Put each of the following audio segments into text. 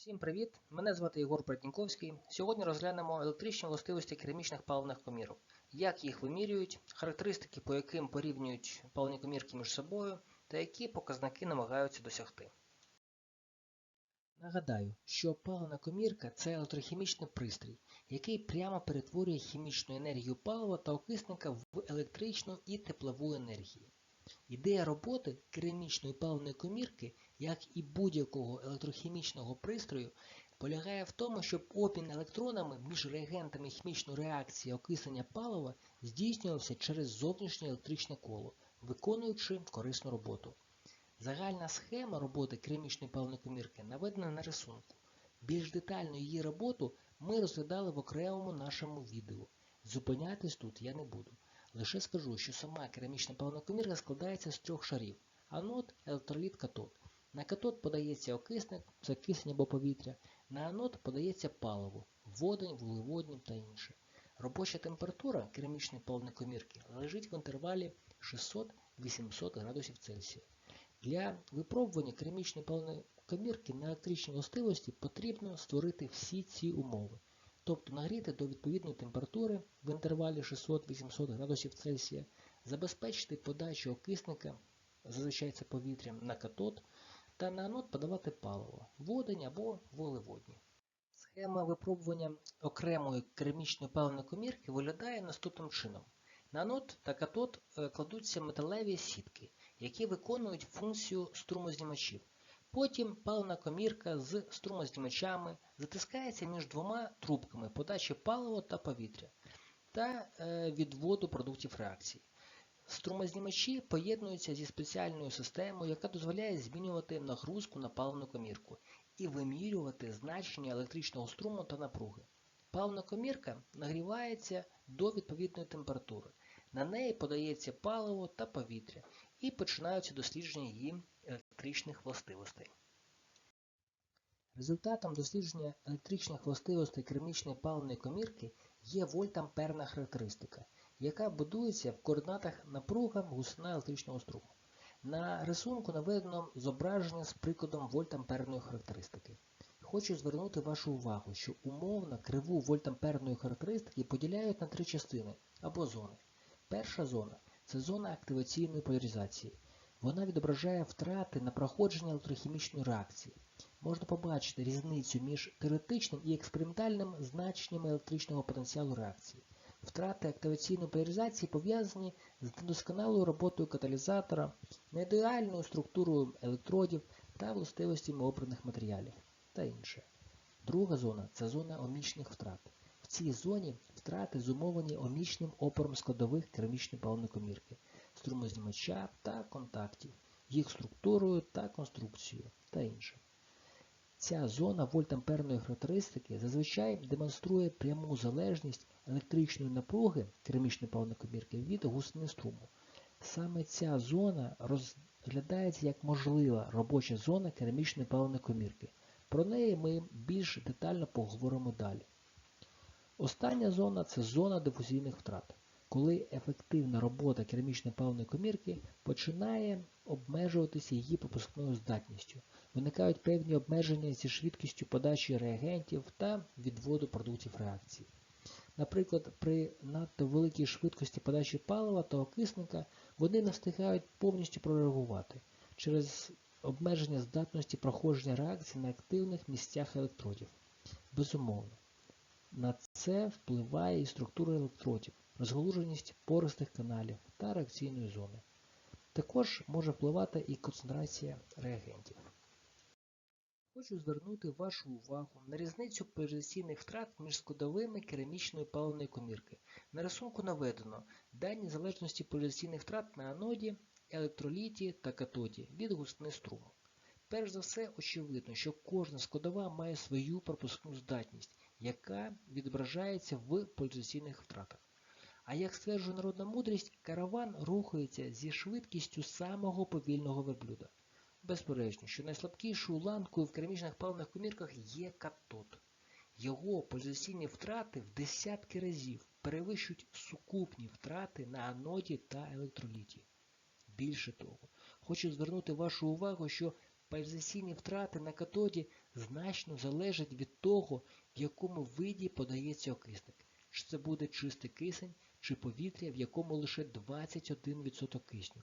Всім привіт! Мене звати Єгор Претніковський. Сьогодні розглянемо електричні властивості керамічних паливних комірок, як їх вимірюють, характеристики, по яким порівнюють паливні комірки між собою та які показники намагаються досягти. Нагадаю, що паливна комірка це електрохімічний пристрій, який прямо перетворює хімічну енергію палива та окисника в електричну і теплову енергію. Ідея роботи керамічної паливної комірки, як і будь-якого електрохімічного пристрою, полягає в тому, щоб обмін електронами між реагентами хімічної реакції окислення палива здійснювався через зовнішнє електричне коло, виконуючи корисну роботу. Загальна схема роботи керамічної паливної комірки наведена на рисунку. Більш детально її роботу ми розглядали в окремому нашому відео. Зупинятись тут я не буду. Лише скажу, що сама керамічна паливна складається з трьох шарів анод, електроліт, катод. На катод подається окисник, це кисень або повітря, на анод подається паливо, водень, вуглеводні та інше. Робоча температура керамічної паливної лежить в інтервалі 600-800 градусів Цельсія. Для випробування керамічної паливної на електричні властивості потрібно створити всі ці умови тобто нагріти до відповідної температури в інтервалі 600-800 градусів Цельсія, забезпечити подачу окисника, зазвичай це повітря, на катод, та на анод подавати паливо, водень або вуглеводні. Схема випробування окремої керамічної паливної комірки виглядає наступним чином. На анод та катод кладуться металеві сітки, які виконують функцію струмознімачів. Потім паливна комірка з струмознімачами затискається між двома трубками подачі палива та повітря та відводу продуктів реакції. Струмознімачі поєднуються зі спеціальною системою, яка дозволяє змінювати нагрузку на паливну комірку і вимірювати значення електричного струму та напруги. Паливна комірка нагрівається до відповідної температури. На неї подається паливо та повітря і починаються дослідження її електричних властивостей. Результатом дослідження електричних властивостей керамічної паливної комірки є вольтамперна характеристика, яка будується в координатах напруга гусина електричного струму. На рисунку наведено зображення з прикладом вольтамперної характеристики. Хочу звернути вашу увагу, що умовно криву вольтамперної характеристики поділяють на три частини або зони. Перша зона це зона активаційної поляризації. Вона відображає втрати на проходження електрохімічної реакції. Можна побачити різницю між теоретичним і експериментальним значеннями електричного потенціалу реакції. Втрати активаційної поляризації пов'язані з недосконалою роботою каталізатора, неідеальною структурою електродів та властивостями обраних матеріалів та інше. Друга зона це зона омічних втрат. Цій зоні втрати зумовлені омічним опором складових керамічної паливної комірки, струмознімача та контактів, їх структурою та конструкцією та інше. Ця зона вольтамперної характеристики зазвичай демонструє пряму залежність електричної напруги керамічної паливної від густини струму. Саме ця зона розглядається як можлива робоча зона керамічної паливної комірки. Про неї ми більш детально поговоримо далі. Остання зона це зона дифузійних втрат, коли ефективна робота керамічної паливної комірки починає обмежуватися її пропускною здатністю. Виникають певні обмеження зі швидкістю подачі реагентів та відводу продуктів реакції. Наприклад, при надто великій швидкості подачі палива та окисника вони не встигають повністю прореагувати через обмеження здатності проходження реакції на активних місцях електродів. Безумовно, на це впливає і структура електродів, розгалуженість пористих каналів та реакційної зони. Також може впливати і концентрація реагентів. Хочу звернути вашу увагу на різницю поляризаційних втрат між складовими керамічної паливної комірки. На рисунку наведено дані залежності поляризаційних втрат на аноді, електроліті та катоді від густини струму. Перш за все, очевидно, що кожна складова має свою пропускну здатність, яка відображається в поляризаційних втратах. А як стверджує народна мудрість, караван рухається зі швидкістю самого повільного верблюда. Безперечно, що найслабкішою ланкою в керамічних паливних комірках є катод. Його поляризаційні втрати в десятки разів перевищують сукупні втрати на аноді та електроліті. Більше того, хочу звернути вашу увагу, що Пальзаційні втрати на катоді значно залежать від того, в якому виді подається окисник. Чи це буде чистий кисень, чи повітря, в якому лише 21% кисню.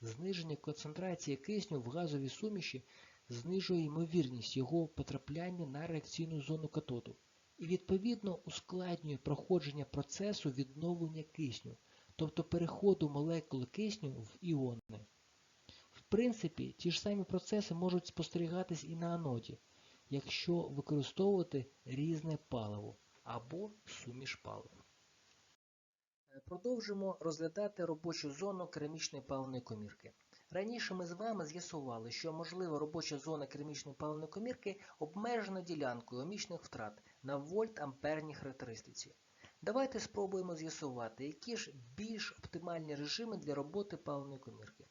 Зниження концентрації кисню в газовій суміші знижує ймовірність його потрапляння на реакційну зону катоду і відповідно ускладнює проходження процесу відновлення кисню, тобто переходу молекул кисню в іони. Принципі, ті ж самі процеси можуть спостерігатись і на аноді, якщо використовувати різне паливо або суміш палив. Продовжимо розглядати робочу зону керамічної паливної комірки. Раніше ми з вами з'ясували, що можлива робоча зона керамічної паливної комірки обмежена ділянкою омічних втрат на вольт-амперній характеристиці. Давайте спробуємо з'ясувати, які ж більш оптимальні режими для роботи паливної комірки.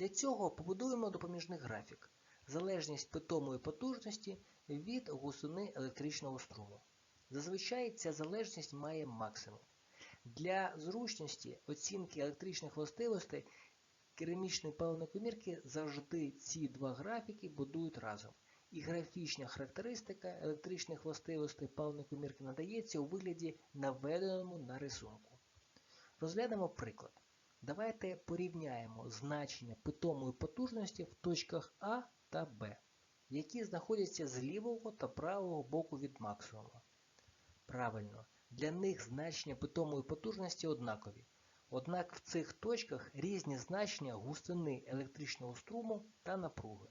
Для цього побудуємо допоміжний графік. Залежність питомої потужності від гусини електричного струму. Зазвичай ця залежність має максимум. Для зручності оцінки електричних властивостей керамічної паливної комірки завжди ці два графіки будують разом. І графічна характеристика електричних властивостей паливної комірки надається у вигляді наведеному на рисунку. Розглянемо приклад. Давайте порівняємо значення питомої потужності в точках А та Б, які знаходяться з лівого та правого боку від максимуму. Правильно, для них значення питомої потужності однакові. Однак в цих точках різні значення густини електричного струму та напруги.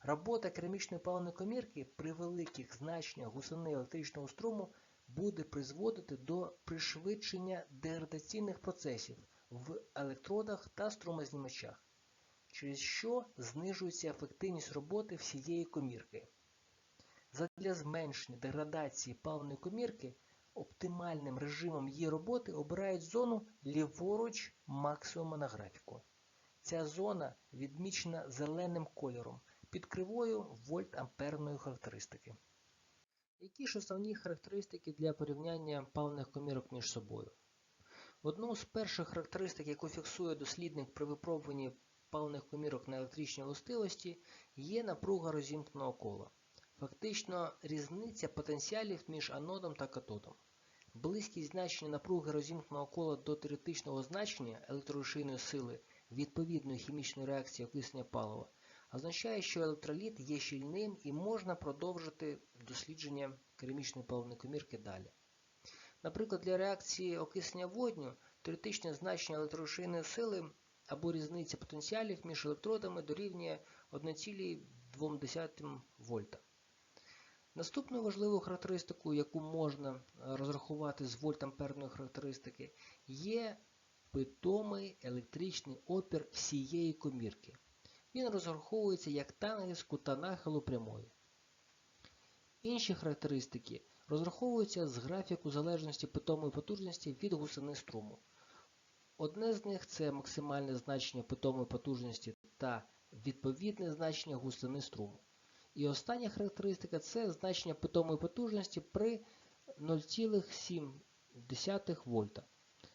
Робота керамічної паливної комірки при великих значеннях густини електричного струму буде призводити до пришвидшення деградаційних процесів в електродах та струмознімачах, через що знижується ефективність роботи всієї комірки. Задля зменшення деградації паливної комірки оптимальним режимом її роботи обирають зону ліворуч максимума на графіку. Ця зона відмічена зеленим кольором під кривою вольт-амперної характеристики. Які ж основні характеристики для порівняння паливних комірок між собою? Одну з перших характеристик, яку фіксує дослідник при випробуванні паливних комірок на електричні властивості, є напруга розімкненого кола. Фактично різниця потенціалів між анодом та катодом. Близькість значення напруги розімкненого кола до теоретичного значення електрорушійної сили відповідної хімічної реакції окиснення палива означає, що електроліт є щільним і можна продовжити дослідження керамічної паливної комірки далі. Наприклад, для реакції окиснення водню теоретичне значення електрорушійної сили або різниця потенціалів між електродами дорівнює 1,2 вольта. Наступною важливою характеристикою, яку можна розрахувати з вольтамперної характеристики, є питомий електричний опір всієї комірки. Він розраховується як тангенс кута нахилу прямої. Інші характеристики розраховуються з графіку залежності питомої потужності від гусини струму. Одне з них це максимальне значення питомої потужності та відповідне значення густини струму. І остання характеристика це значення питомої потужності при 0,7 вольта.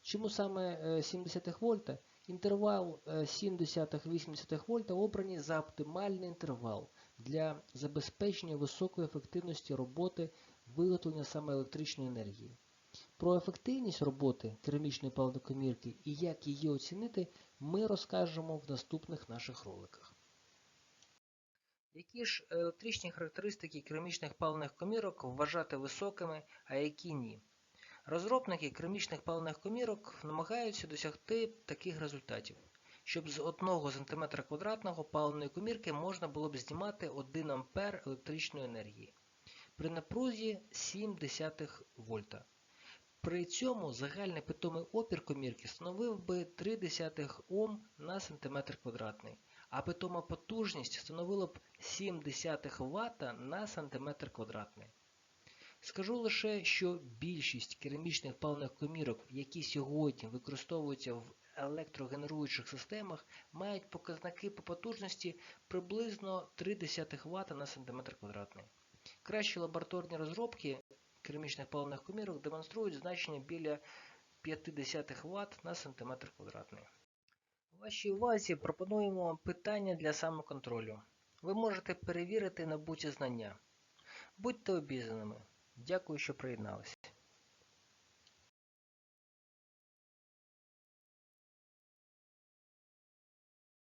Чому саме 70 вольта? Інтервал 0,7-80 вольта обраний за оптимальний інтервал для забезпечення високої ефективності роботи виготовлення саме електричної енергії. Про ефективність роботи керамічної паливнокомірки і як її оцінити, ми розкажемо в наступних наших роликах. Які ж електричні характеристики керамічних паливних комірок вважати високими, а які ні? Розробники керамічних паливних комірок намагаються досягти таких результатів, щоб з 1 см квадратного паливної комірки можна було б знімати 1 А електричної енергії при напрузі 0,7 вольта. При цьому загальний питомий опір комірки становив би 0,3 Ом на см квадратний, а питома потужність становила б 0,7 Вт на см квадратний. Скажу лише, що більшість керамічних паливних комірок, які сьогодні використовуються в електрогенеруючих системах, мають показники по потужності приблизно 0,3 Вт на см квадратний. Кращі лабораторні розробки керамічних паливних комірок демонструють значення біля 0,5 Вт на см квадратний. Вашій увазі пропонуємо питання для самоконтролю. ви можете перевірити набуті знання. Будьте обізнаними. Дякую, що приєдналися.